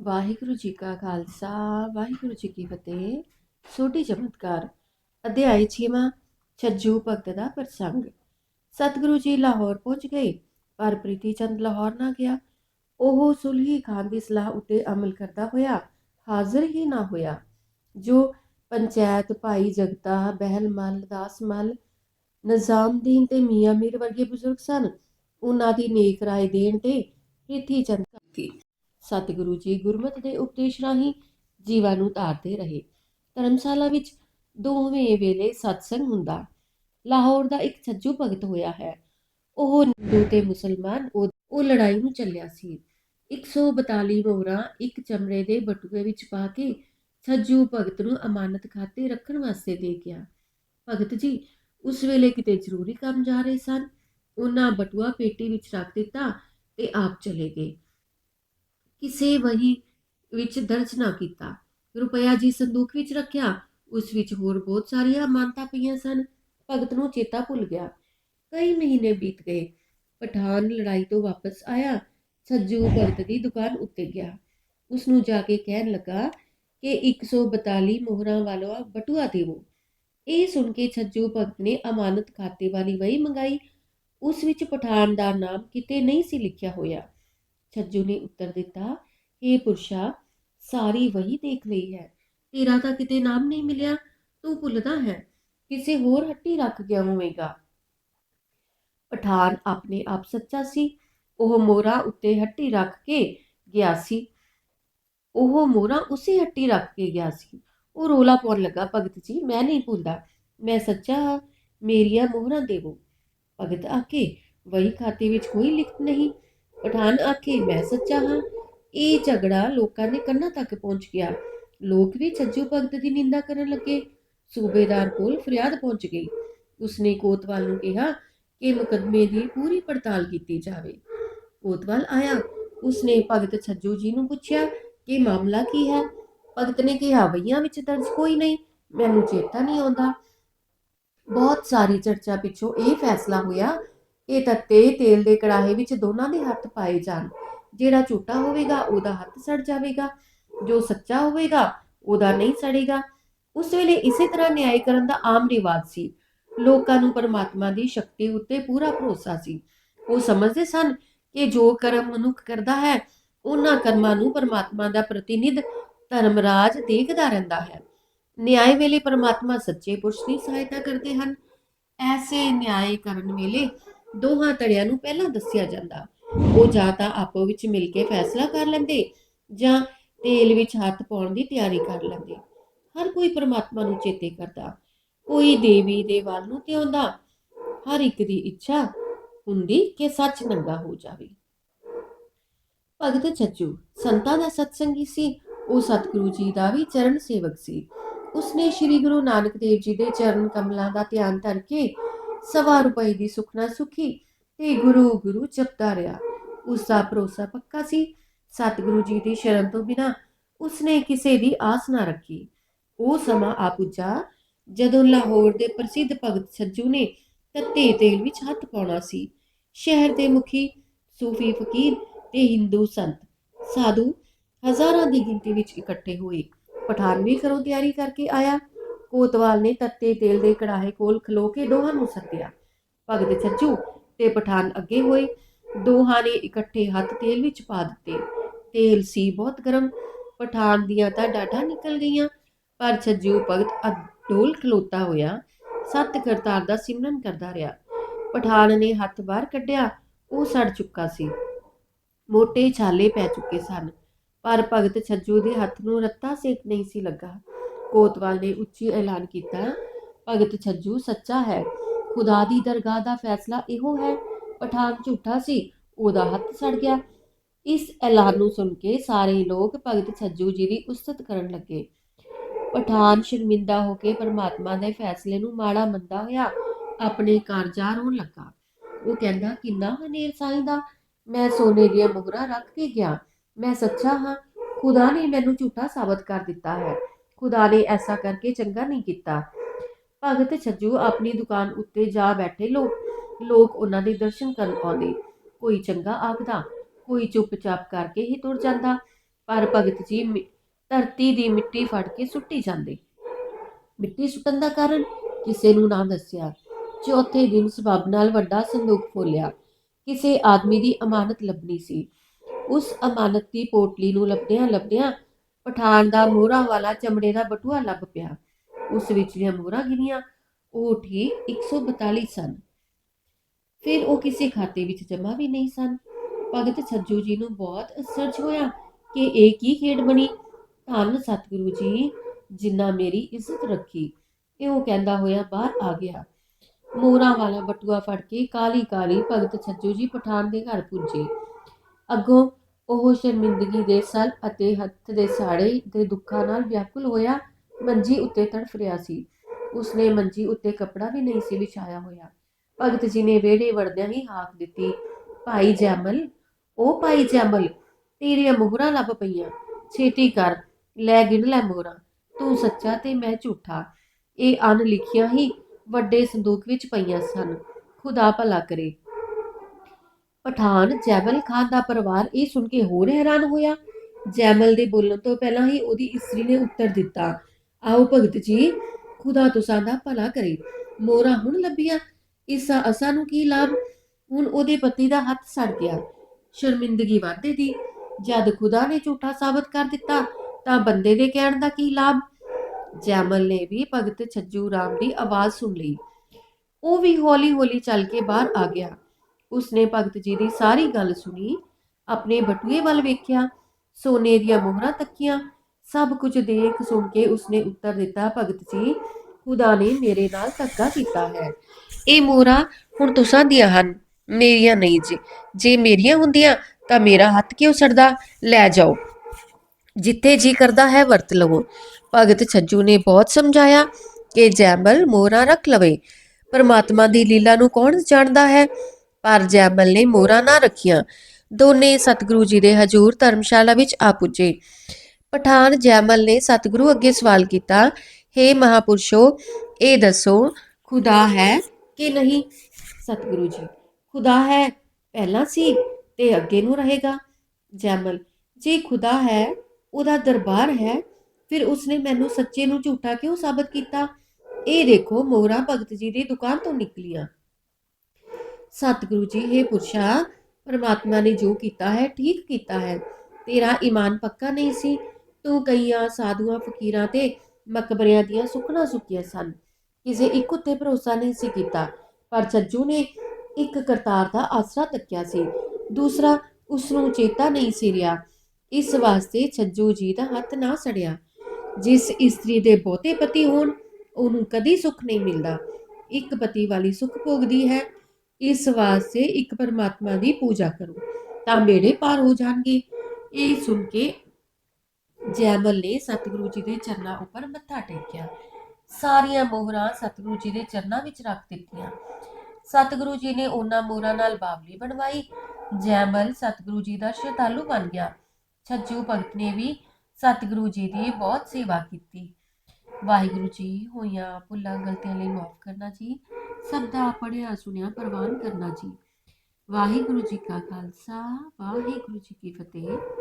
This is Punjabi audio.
ਵਾਹਿਗੁਰੂ ਜੀ ਕਾ ਖਾਲਸਾ, ਵਾਹਿਗੁਰੂ ਜੀ ਕੀ ਫਤਿਹ। ਛੋਟੀ ਚਮਤਕਾਰ, ਅਧਿਆਇ 6ਵਾਂ ਛੱਜੂ ਭਗਤ ਦਾ ਪ੍ਰਸੰਗ। ਸਤਿਗੁਰੂ ਜੀ ਲਾਹੌਰ ਪਹੁੰਚ ਗਏ, ਪਰ ਪ੍ਰੀਤੀ ਚੰਦ ਲਾਹੌਰ ਨਾ ਗਿਆ। ਉਹ ਸੁਲਹੀ ਖਾਨ ਦੀ ਸਲਾਹ ਉੱਤੇ ਅਮਲ ਕਰਦਾ ਹੋਇਆ, ਹਾਜ਼ਰ ਹੀ ਨਾ ਹੋਇਆ। ਜੋ ਪੰਚਾਇਤ ਭਾਈ ਜਗਤਾ, ਬਹਿਲ ਮੱਲ, ਦਾਸ ਦਾਸਮਲ ਨਿਜ਼ਾਮਦੀਨ ਤੇ ਮੀਆਂ ਮੀਰ ਵਰਗੇ ਬਜ਼ੁਰਗ ਸਨ, ਉਹਨਾਂ ਦੀ ਨੇਕ ਰਾਏ ਦੇਣ ਤੇ ਪ੍ਰੀਤੀ ਚੰਦ ਕੀਤੀ ਸਤਿਗੁਰੂ ਜੀ ਗੁਰਮਤਿ ਦੇ ਉਪਦੇਸ਼ ਰਾਹੀਂ ਜੀਵਾਂ ਨੂੰ ਤਾਰਦੇ ਰਹੇ। ਧਰਮਸ਼ਾਲਾ ਵਿੱਚ ਦੋਵੇਂ ਵੇਲੇ ਸਤਸੰਗ ਹੁੰਦਾ। ਲਾਹੌਰ ਦਾ ਇੱਕ ਛੱਜੂ ਭਗਤ ਹੋਇਆ ਹੈ। ਉਹ ਹਿੰਦੂ ਤੇ ਮੁਸਲਮਾਨ, ਉਹ ਉਹ ਲੜਾਈ ਨੂੰ ਚੱਲਿਆ ਸੀ। 142 ਮੋਹਰਾਂ ਇੱਕ ਚਮੜੇ ਦੇ ਬਟੂਏ ਵਿੱਚ ਪਾ ਕੇ ਛੱਜੂ ਭਗਤ ਨੂੰ ਅਮਾਨਤ ਖਾਤੇ ਰੱਖਣ ਵਾਸਤੇ ਦੇ ਗਿਆ। ਭਗਤ ਜੀ, ਉਸ ਵੇਲੇ ਕਿਤੇ ਜ਼ਰੂਰੀ ਕੰਮ ਜਾ ਰਹੇ ਸਨ। ਉਹਨਾਂ ਬਟੂਆ ਪੇਟੀ ਵਿੱਚ ਰੱਖ ਦਿੱਤਾ ਤੇ ਆਪ ਚਲੇ ਗਏ। ਕਿਸੇ ਵਹੀ ਵਿੱਚ ਦਰਜ ਨਾ ਕੀਤਾ। ਰੁਪਇਆ ਜੀ ਸੰਦੂਕ ਵਿੱਚ ਰੱਖਿਆ, ਉਸ ਵਿੱਚ ਹੋਰ ਬਹੁਤ ਸਾਰੀਆਂ ਅਮਾਨਤਾਂ ਪਈਆਂ ਸਨ। ਭਗਤ ਨੂੰ ਚੇਤਾ ਭੁੱਲ ਗਿਆ। ਕਈ ਮਹੀਨੇ ਬੀਤ ਗਏ। ਪਠਾਨ ਲੜਾਈ ਤੋਂ ਵਾਪਸ ਆਇਆ। ਸੱਜੂ ਭਗਤ ਦੀ ਦੁਕਾਨ ਉੱਤੇ ਗਿਆ। ਉਸ ਨੂੰ ਜਾ ਕੇ ਕਹਿਣ ਲੱਗਾ ਕਿ 142 ਮੋਹਰਾਂ ਵਾਲਾ ਬਟੂਆ ਦੇਵੋ। ਇਹ ਸੁਣ ਕੇ ਛੱਜੂ ਭਗਤ ਨੇ ਅਮਾਨਤ ਖਾਤੇ ਵਾਲੀ ਵਹੀ ਮੰਗਾਈ। ਉਸ ਵਿੱਚ ਪਠਾਨ ਦਾ ਨਾਮ ਕਿਤੇ ਨਹੀਂ ਸੀ ਲਿਖਿਆ ਹੋਇਆ। ਛੱਜੂ ਨੇ ਉੱਤਰ ਦਿੱਤਾ ਇਹ ਪੁਰਸ਼ਾ, ਸਾਰੀ ਵਹੀ ਦੇਖ ਲਈ ਹੈ। ਤੇਰਾ ਤਾਂ ਕਿਤੇ ਨਾਮ ਨਹੀਂ ਮਿਲਿਆ, ਤੂੰ ਭੁੱਲਦਾ ਹੈ। ਕਿਸੇ ਹੋਰ ਹੱਟੀ ਰੱਖ ਗਿਆ ਹੋਵੇਗਾ ਪਠਾਨ ਆਪਣੇ ਆਪ ਸੱਚਾ ਸੀ। ਉਹ ਮੋਰਾ ਉੱਤੇ ਹੱਟੀ ਰੱਖ ਕੇ ਗਿਆ ਸੀ। ਉਹ ਮੋਰਾ ਉਸੇ ਹੱਟੀ ਰੱਖ ਕੇ ਗਿਆ ਸੀ। ਉਹ ਰੋਲਾ ਪਾਉਣ ਲੱਗਾ, ਭਗਤ ਜੀ, ਮੈਂ ਨਹੀਂ ਭੁੱਲਦਾ। ਮੈਂ ਸੱਚਾ ਹਾਂ, ਮੇਰੀਆਂ ਮੋਹਰਾਂ ਦੇਵੋ। ਭਗਤ ਆਕੇ ਵਹੀ ਖਾਤੇ ਵਿੱਚ ਕੋਈ ਲਿਖਤ ਨਹੀਂ। ਪਠਾਨ ਆਖੇ, ਮੈਂ ਸੱਚਾ ਹਾਂ, ਇਹ ਝਗੜਾ ਲੋਕਾਂ ਦੇ ਕੰਨਾਂ ਤੱਕ ਪਹੁੰਚ ਗਿਆ। ਲੋਕ ਵੀ ਛੱਜੂ ਭਗਤ ਦੀ ਨਿੰਦਾ ਕਰਨ ਲੱਗੇ। ਸੂਬੇਦਾਰ ਕੋਲ ਫਰਿਆਦ ਪਹੁੰਚ ਗਈ। ਉਸਨੇ ਕੋਤਵਾਲ ਨੂੰ ਕਿਹਾ ਕਿ ਮੁਕਦਮੇ ਦੀ ਪੂਰੀ ਪੜਤਾਲ ਕੀਤੀ ਜਾਵੇ। ਕੋਤਵਾਲ ਆਇਆ। ਉਸਨੇ ਭਗਤ ਛੱਜੂ ਜੀ ਨੂੰ ਪੁੱਛਿਆ ਕਿ ਮਾਮਲਾ ਕੀ ਹੈ? ਭਗਤ ਨੇ ਕਿਹਾ, ਵਈਆਂ ਵਿੱਚ ਦਰਜ ਕੋਈ ਨਹੀਂ। ਮੈਨੂੰ ਚੇਤਾ ਨਹੀਂ ਆਉਂਦਾ। ਬਹੁਤ ਸਾਰੀ ਚਰਚਾ ਪਿੱਛੋਂ ਇਹ ਫੈਸਲਾ ਹੋਇਆ ਇਹ ਤੱਤੇ, ਤੇਲ ਦੇ ਕੜਾਹੇ ਵਿੱਚ ਦੋਨਾਂ ਦੇ ਹੱਥ ਪਾਏ ਜਾਣ। ਜਿਹੜਾ ਝੂਠਾ ਹੋਵੇਗਾ, ਉਹਦਾ ਹੱਥ ਸੜ ਜਾਵੇਗਾ। ਜੋ ਸੱਚਾ ਹੋਵੇਗਾ, ਉਹਦਾ ਨਹੀਂ ਸੜੇਗਾ। ਉਸ ਵੇਲੇ ਇਸੇ ਤਰ੍ਹਾਂ ਨਿਆਂ ਕਰਨ ਦਾ ਆਮ ਰਿਵਾਜ ਸੀ। ਲੋਕਾਂ ਨੂੰ ਪਰਮਾਤਮਾ ਦੀ ਸ਼ਕਤੀ ਉੱਤੇ ਪੂਰਾ ਭਰੋਸਾ ਸੀ। ਉਹ ਸਮਝਦੇ ਸਨ ਕਿ ਜੋ ਕਰਮ ਮਨੁੱਖ ਕਰਦਾ ਹੈ, ਉਹਨਾਂ ਕਰਮਾਂ ਨੂੰ ਪਰਮਾਤਮਾ ਦਾ ਪ੍ਰਤੀਨਿਧ ਧਰਮਰਾਜ ਦੇਖਦਾ ਰਹਿੰਦਾ ਹੈ। ਨਿਆਂ ਵੇਲੇ ਪਰਮਾਤਮਾ ਸੱਚੇ ਪੁਰਸ਼ ਦੀ ਸਹਾਇਤਾ ਕਰਦੇ ਹਨ। ਐਸੇ ਨਿਆਂ ਕਰਨ ਵੇਲੇ ਦੋਹਾਂ ਧੜਿਆਂ ਨੂੰ ਪਹਿਲਾਂ ਦੱਸਿਆ ਜਾਂਦਾ। ਉਹ ਜਾਂ ਤਾਂ ਆਪੋ ਵਿੱਚ ਮਿਲ ਕੇ ਫੈਸਲਾ ਕਰ ਲੈਂਦੇ ਜਾਂ ਤੇਲ ਵਿੱਚ ਹੱਥ ਪਾਉਣ ਦੀ ਤਿਆਰੀ ਕਰ ਲੈਂਦੇ। ਹਰ ਕੋਈ ਪਰਮਾਤਮਾ ਨੂੰ ਚੇਤੇ ਕਰਦਾ। ਕੋਈ ਦੇਵੀ ਦੇ ਵੱਲ ਨੂੰ ਧਿਆਉਂਦਾ। ਹਰ ਇੱਕ ਦੀ ਇੱਛਾ ਹੁੰਦੀ ਕਿ ਸੱਚ ਨੰਗਾ ਹੋ ਜਾਵੇ। ਭਗਤ ਛੱਜੂ ਸੰਤਾਂ ਦਾ ਸਤਸੰਗੀ ਸੀ। ਉਹ ਸਤਿਗੁਰੂ ਜੀ ਦਾ ਵੀ ਚਰਨ ਸੇਵਕ ਸੀ। ਉਸਨੇ ਸ੍ਰੀ ਗੁਰੂ ਨਾਨਕ ਦੇਵ ਜੀ ਦੇ ਚਰਨ ਕਮਲਾਂ ਦਾ ਧਿਆਨ ਧਰ ਕੇ ਸਵਾ ਰੁਪਏ ਦੀ ਸੁਖਨਾ ਸੁਖੀ ਤੇ ਗੁਰੂ ਗੁਰੂ ਜਪਦਾ ਰਿਹਾ। ਉਸ ਦਾ ਭਰੋਸਾ ਪੱਕਾ ਸੀ। ਸਤਿਗੁਰੂ ਜੀ ਦੀ ਸ਼ਰਨ ਤੋਂ ਬਿਨਾ ਉਸਨੇ ਕਿਸੇ ਦੀ ਆਸ ਨਾ ਰੱਖੀ। ਉਹ ਸਮਾਂ ਆ ਪੁੱਜਾ ਜਦੋਂ ਲਾਹੌਰ ਦੇ ਪ੍ਰਸਿੱਧ ਭਗਤ ਸੱਜੂ ਨੇ ਤੱਤੇ ਤੇਲ ਵਿੱਚ ਹੱਥ ਪਾਉਣਾ ਸੀ। ਸ਼ਹਿਰ ਦੇ ਮੁਖੀ ਸੂਫੀ ਫਕੀਰ ਤੇ ਹਿੰਦੂ ਸੰਤ, ਸਾਧੂ ਹਜ਼ਾਰਾਂ ਦੀ ਗਿਣਤੀ ਵਿੱਚ ਇਕੱਠੇ ਹੋਏ ਪਠਾਨ ਵੀ ਘਰੋਂ ਤਿਆਰੀ ਕਰਕੇ ਆਇਆ। ਕੋਤਵਾਲ ਨੇ ਤੱਤੇ ਤੇਲ ਦੇ ਕੜਾਹੇ ਕੋਲ ਖਲੋ ਕੇ ਦੋਹਾਂ ਨੂੰ ਸੱਦਿਆ। ਭਗਤ ਛੱਜੂ ਤੇ ਪਠਾਨ ਅੱਗੇ ਹੋਏ। ਦੋਹਾਂ ਨੇ ਇਕੱਠੇ ਹੱਥ ਤੇਲ ਵਿੱਚ ਪਾ ਦਿੱਤੇ। ਤੇਲ ਸੀ ਬਹੁਤ ਗਰਮ। ਪਠਾਨ ਦੀਆਂ ਤਾਂ ਡਾਢਾਂ ਨਿਕਲ ਗਈਆਂ, ਪਰ ਛੱਜੂ ਭਗਤ ਅਡੋਲ ਖਲੋਤਾ ਹੋਇਆ। ਸਤ ਕਰਤਾਰ ਦਾ ਸਿਮਰਨ ਕਰਦਾ ਰਿਹਾ। ਪਠਾਨ ਨੇ ਹੱਥ ਬਾਹਰ ਕੱਢਿਆ, ਉਹ ਸੜ ਚੁੱਕਾ ਸੀ। ਮੋٹے ਛਾਲੇ ਪੈ ਚੁੱਕੇ ਸਨ, ਪਰ ਭਗਤ ਛੱਜੂ ਦੇ ਹੱਥ ਨੂੰ ਰੱਤਾ ਸੇਕ ਨਹੀਂ ਸੀ ਲੱਗਾ। ਕੋਤਵਾਲ ਨੇ ਉੱਚੀ ਐਲਾਨ ਕੀਤਾ, ਭਗਤ ਛੱਜੂ, ਸੱਚਾ ਹੈ। ਖੁਦਾ ਦੀ ਦਰਗਾਹ ਦਾ ਫੈਸਲਾ ਇਹੋ ਹੈ। ਪਠਾਨ ਝੂਠਾ ਸੀ, ਉਹਦਾ ਹੱਥ ਸੜ ਗਿਆ। ਇਸ ਐਲਾਨ ਨੂੰ ਸੁਣ ਕੇ ਸਾਰੇ ਲੋਕ ਭਗਤ ਛੱਜੂ ਜੀ ਦੀ ਉਸਤਤ ਕਰਨ ਲੱਗੇ। ਪਠਾਨ ਸ਼ਰਮਿੰਦਾ ਹੋ ਕੇ ਪਰਮਾਤਮਾ ਦੇ ਫੈਸਲੇ ਨੂੰ ਮਾੜਾ ਮੰਨਦਾ ਹੋਇਆ ਆਪਣੇ ਘਰ ਜਾ ਰੋਣ ਲੱਗਾ। ਉਹ ਕਹਿੰਦਾ, ਕਿੰਨਾ ਹਨੇਰ ਸਾਈਂ ਦਾ। ਮੈਂ ਸੋਨੇ ਦੀਆਂ ਮੁਹਰਾਂ ਰੱਖ ਕੇ ਗਿਆ। ਮੈਂ ਸੱਚਾ ਹਾਂ। ਖੁਦਾ ਨੇ ਮੈਨੂੰ ਝੂਠਾ ਸਾਬਤ ਕਰ ਦਿੱਤਾ ਹੈ। ਖੁਦਾ ਨੇ ਐਸਾ ਕਰਕੇ ਚੰਗਾ ਨਹੀਂ ਕੀਤਾ। ਭਗਤ ਛੱਜੂ ਆਪਣੀ ਦੁਕਾਨ ਉੱਤੇ ਜਾ ਬੈਠੇ ਲੋਕ ਲੋਕ ਉਹਨਾਂ ਦੇ ਦਰਸ਼ਨ ਕਰਨ ਆਉਂਦੇ। ਕੋਈ ਚੰਗਾ ਆਖਦਾ, ਕੋਈ ਚੁੱਪਚਾਪ ਕਰਕੇ ਹੀ ਤੁਰ ਜਾਂਦਾ, ਪਰ ਭਗਤ ਜੀ ਧਰਤੀ ਦੀ ਮਿੱਟੀ ਫੜ ਕੇ ਸੁੱਟੀ ਜਾਂਦੇ। ਮਿੱਟੀ ਸੁੱਟਣ ਦਾ ਕਾਰਨ ਕਿਸੇ ਨੂੰ ਨਾ ਦੱਸਿਆ। ਚੌਥੇ ਦਿਨ ਸਬਬ ਨਾਲ ਵੱਡਾ ਸੰਦੂਕ ਖੋਲਿਆ ਕਿਸੇ ਆਦਮੀ ਦੀ ਅਮਾਨਤ ਲੱਭਣੀ ਸੀ। ਉਸ ਅਮਾਨਤ ਦੀ ਪੋਟਲੀ ਨੂੰ ਲੱਭਦਿਆਂ ਲੱਭਦਿਆਂ ਪਠਾਨ ਦਾ ਮੋਹਰਾਂ ਵਾਲਾ ਚਮੜੇ ਦਾ ਬਟੂਆ ਲੱਭ ਪਿਆ। ਉਸ ਵਿਚਲੀਆਂ ਮੋਹਰਾਂ ਗਿਣੀਆਂ ਉਹ ਠੀਕ 142 ਸਨ। ਫਿਰ ਉਹ ਕਿਸੇ ਖਾਤੇ ਵਿੱਚ ਜਮ੍ਹਾਂ ਵੀ ਨਹੀਂ ਸਨ। ਭਗਤ ਛੱਜੂ ਜੀ ਨੂੰ ਬਹੁਤ ਅਸਰਜ ਹੋਇਆ ਕਿ ਇਹ ਕੀ ਖੇਡ ਬਣੀ। ਧੰਨ ਸਤਿਗੁਰੂ ਜੀ ਜਿੰਨਾ ਮੇਰੀ ਇੱਜ਼ਤ ਰੱਖੀ। ਇਹ ਉਹ ਕਹਿੰਦਾ ਹੋਇਆ ਬਾਹਰ ਆ ਗਿਆ। ਮੋਹਰਾਂ ਵਾਲਾ ਬਟੂਆ ਫੜ ਕੇ ਕਾਲੀ ਕਾਲੀ ਭਗਤ ਛੱਜੂ ਜੀ ਪਠਾਨ ਦੇ ਘਰ ਪੁੱਜੇ। ਅੱਗੋਂ ਉਹ ਸ਼ਰਮਿੰਦਗੀ ਦੇ ਸਲ ਅਤੇ ਹੱਥ ਦੇ ਸਾੜੇ ਦੇ ਦੁੱਖਾਂ ਨਾਲ ਵਿਆਕੁਲ ਹੋਇਆ, ਮੰਜੀ ਉੱਤੇ ਤੜਫ ਰਿਹਾ ਸੀ। ਉਸਨੇ ਮੰਜੀ ਉੱਤੇ ਕੱਪੜਾ ਵੀ ਨਹੀਂ ਸੀ ਵਿਛਾਇਆ ਹੋਇਆ। ਭਗਤ ਜੀ ਨੇ ਵਿਹੜੇ ਵੜਦਿਆਂ ਹੀ ਹਾਕ ਦਿੱਤੀ, ਭਾਈ ਜੈਮਲ, ਉਹ ਭਾਈ ਜੈਮਲ, ਤੇਰੀਆਂ ਮੋਹਰਾਂ ਲੱਭ ਪਈਆਂ। ਛੇਤੀ ਕਰ, ਲੈ ਗਿਣ ਲੈ ਮੋਹਰਾਂ। ਤੂੰ ਸੱਚਾ ਤੇ ਮੈਂ ਝੂਠਾ। ਇਹ ਅਨ ਲਿਖੀਆਂ ਹੀ ਵੱਡੇ ਸੰਦੂਕ ਵਿੱਚ ਪਈਆਂ ਸਨ। ਖੁਦਾ ਭਲਾ ਕਰੇ। ਪਠਾਨ ਜੈਮਲ ਖਾਨ ਦਾ ਪਰਿਵਾਰ ਇਹ ਸੁਣ ਕੇ ਹੋਰ ਹੈਰਾਨ ਹੋਇਆ। ਜੈਮਲ ਦੇ ਬੋਲਣ ਤੋਂ ਪਹਿਲਾਂ ਹੀ ਉਹਦੀ ਇਸਤਰੀ ਨੇ ਉੱਤਰ ਦਿੱਤਾ, ਆਓ ਭਗਤ ਜੀ, ਖੁਦਾ ਤੁਸਾਂ ਦਾ ਭਲਾ ਕਰੇ। ਮੋਰਾ ਹੁਣ ਲੱਭੀਆਂ ਇਸ ਅਸਾਂ ਨੂੰ ਕੀ ਲਾਭ? ਹੁਣ ਉਹਦੇ ਪਤੀ ਦਾ ਹੱਥ ਸੜ ਗਿਆ। ਸ਼ਰਮਿੰਦਗੀ ਵਾਧੇ ਦੀ। ਜਦ ਖੁਦਾ ਨੇ ਝੂਠਾ ਸਾਬਤ ਕਰ ਦਿੱਤਾ, ਤਾਂ ਬੰਦੇ ਦੇ ਕਹਿਣ ਦਾ ਕੀ ਲਾਭ? ਜੈਮਲ ਨੇ ਵੀ ਭਗਤ ਛੱਜੂ ਰਾਮ ਦੀ ਆਵਾਜ਼ ਸੁਣ ਲਈ। ਉਹ ਵੀ ਹੌਲੀ-ਹੌਲੀ ਚੱਲ ਕੇ ਬਾਹਰ ਆ ਗਿਆ। ਉਸਨੇ ਭਗਤ ਜੀ ਦੀ ਸਾਰੀ ਗੱਲ ਸੁਣੀ, ਆਪਣੇ ਬਟੂਏ ਵੱਲ ਵੇਖਿਆ, ਸੋਨੇ ਦੀਆਂ ਮੋਹਰਾਂ ਤੱਕੀਆਂ, ਸਭ ਕੁਝ ਦੇਖ ਸੁਣ ਕੇ ਉਸਨੇ ਉੱਤਰ ਦਿੱਤਾ, ਭਗਤ ਜੀ, ਖੁਦਾ ਨੇ ਮੇਰੇ ਨਾਲ ਧੱਕਾ ਕੀਤਾ ਹੈ। ਇਹ ਮੋਹਰਾਂ ਹੁਣ ਤੁਸਾਂ ਦੀਆਂ ਹਨ, ਮੇਰੀਆਂ ਨਹੀਂ ਜੀ। ਜੇ ਮੇਰੀਆਂ ਹੁੰਦੀਆਂ ਤਾਂ ਮੇਰਾ ਹੱਥ ਕਿਉਂ ਸੜਦਾ? ਲੈ ਜਾਓ। ਜਿੱਥੇ ਜੀ ਕਰਦਾ ਹੈ ਵਰਤ ਲਵੋ। ਭਗਤ ਛੱਜੂ ਨੇ ਬਹੁਤ ਸਮਝਾਇਆ ਕਿ ਜੈਮਲ ਮੋਹਰਾਂ ਰੱਖ ਲਵੇ। ਪਰਮਾਤਮਾ ਦੀ ਲੀਲਾ ਨੂੰ ਕੌਣ ਜਾਣਦਾ ਹੈ? ਪਰ ਜੈਮਲ ਨੇ ਮੋਹਰਾਂ ਨਾ ਰੱਖੀਆਂ। ਦੋਨੇ ਸਤਿਗੁਰੂ ਜੀ ਦੇ ਹਜੂਰ ਧਰਮਸ਼ਾਲਾ ਵਿੱਚ ਆ ਪੁੱਜੇ। ਪਠਾਨ ਜੈਮਲ ਨੇ ਸਤਿਗੁਰੂ ਅੱਗੇ ਸਵਾਲ ਕੀਤਾ हे ਮਹਾਪੁਰਸ਼ੋ, ਇਹ ਦੱਸੋ, ਖੁਦਾ ਹੈ ਕਿ ਨਹੀਂ? ਸਤਿਗੁਰੂ ਜੀ, ਖੁਦਾ ਹੈ ਪਹਿਲਾਂ ਸੀ ਤੇ ਅੱਗੇ ਨੂੰ ਰਹੇਗਾ। ਜੈਮਲ, ਜੇ ਖੁਦਾ ਹੈ, ਉਹਦਾ ਦਰਬਾਰ ਹੈ, ਫਿਰ ਉਸਨੇ ਮੈਨੂੰ ਸੱਚੇ ਨੂੰ ਝੂਠਾ ਕਿਉਂ ਸਾਬਤ ਕੀਤਾ? ਇਹ ਦੇਖੋ, ਮੋਹਰਾ ਭਗਤ ਜੀ ਦੀ ਦੁਕਾਨ ਤੋਂ ਨਿਕਲੀਆਂ। ਸਤਿਗੁਰੂ ਜੀ ਇਹ ਪੁਰਸ਼ਾ, ਪਰਮਾਤਮਾ ਨੇ ਜੋ ਕੀਤਾ ਹੈ, ਠੀਕ ਕੀਤਾ ਹੈ। ਤੇਰਾ ਈਮਾਨ ਪੱਕਾ ਨਹੀਂ ਸੀ, ਤੂੰ ਕਈਆਂ ਸਾਧੂਆਂ, ਫਕੀਰਾਂ ਤੇ ਮਕਬਰਿਆਂ ਦੀਆਂ ਸੁਖਣਾ ਸੁੱਕੀਆਂ ਸਨ। ਕਿਸੇ ਇੱਕ ਉੱਤੇ ਭਰੋਸਾ ਨਹੀਂ ਸੀ ਕੀਤਾ, ਪਰ ਛੱਜੂ ਨੇ ਇੱਕ ਕਰਤਾਰ ਦਾ ਆਸਰਾ ਤੱਕਿਆ ਸੀ। ਦੂਸਰਾ ਉਸ ਨੂੰ ਚੇਤਾ ਨਹੀਂ ਸੀ ਰਿਹਾ। ਇਸ ਵਾਸਤੇ ਛੱਜੂ ਜੀ ਦਾ ਹੱਥ ਨਾ ਸੜਿਆ। ਜਿਸ ਇਸਤਰੀ ਦੇ ਬਹੁਤੇ ਪਤੀ ਹੋਣ, ਉਹਨੂੰ ਕਦੀ ਸੁੱਖ ਨਹੀਂ ਮਿਲਦਾ। ਇੱਕ ਪਤੀ ਵਾਲੀ ਸੁੱਖ ਭੋਗਦੀ ਹੈ ਇਸ ਵਾਸਤੇ ਇੱਕ ਪਰਮਾਤਮਾ ਦੀ ਪੂਜਾ ਕਰੋ, ਤਾਂ ਮੇਰੇ ਪਾਰ ਹੋ ਜਾਣਗੇ। ਇਹ ਸੁਣ ਕੇ ਜੈਮਲ ਨੇ ਸਤਿਗੁਰੂ ਜੀ ਦੇ ਚਰਨਾਂ ਉੱਪਰ ਮੱਥਾ ਟੇਕਿਆ। ਸਾਰੀਆਂ ਮੋਹਰਾਂ ਸਤਿਗੁਰੂ ਜੀ ਦੇ ਚਰਨਾਂ ਵਿੱਚ ਰੱਖ ਦਿੱਤੀਆਂ। ਸਤਿਗੁਰੂ ਜੀ ਨੇ ਉਹਨਾਂ ਮੋਹਰਾਂ ਨਾਲ ਬਾਵਲੀ ਬਣਵਾਈ। ਜੈਮਲ ਸਤਿਗੁਰੂ ਜੀ ਦਾ ਸ਼ਰਧਾਲੂ ਬਣ ਗਿਆ। ਛੱਜੂ ਭਗਤ ਨੇ ਵੀ ਸਤਿਗੁਰੂ ਜੀ ਦੀ ਬਹੁਤ ਸੇਵਾ ਕੀਤੀ। ਵਾਹਿਗੁਰੂ ਜੀ, ਹੋਈਆਂ ਭੁੱਲਾਂ, ਗਲਤੀਆਂ ਲਈ ਮਾਫ ਕਰਨਾ ਜੀ। ਸਭ ਦਾ ਪੜਿਆ ਸੁਣਿਆ, ਪ੍ਰਵਾਨ ਕਰਨਾ ਜੀ। ਵਾਹਿਗੁਰੂ ਜੀ ਕਾ ਖਾਲਸਾ, ਵਾਹਿਗੁਰੂ ਜੀ ਕੀ ਫਤਿਹ।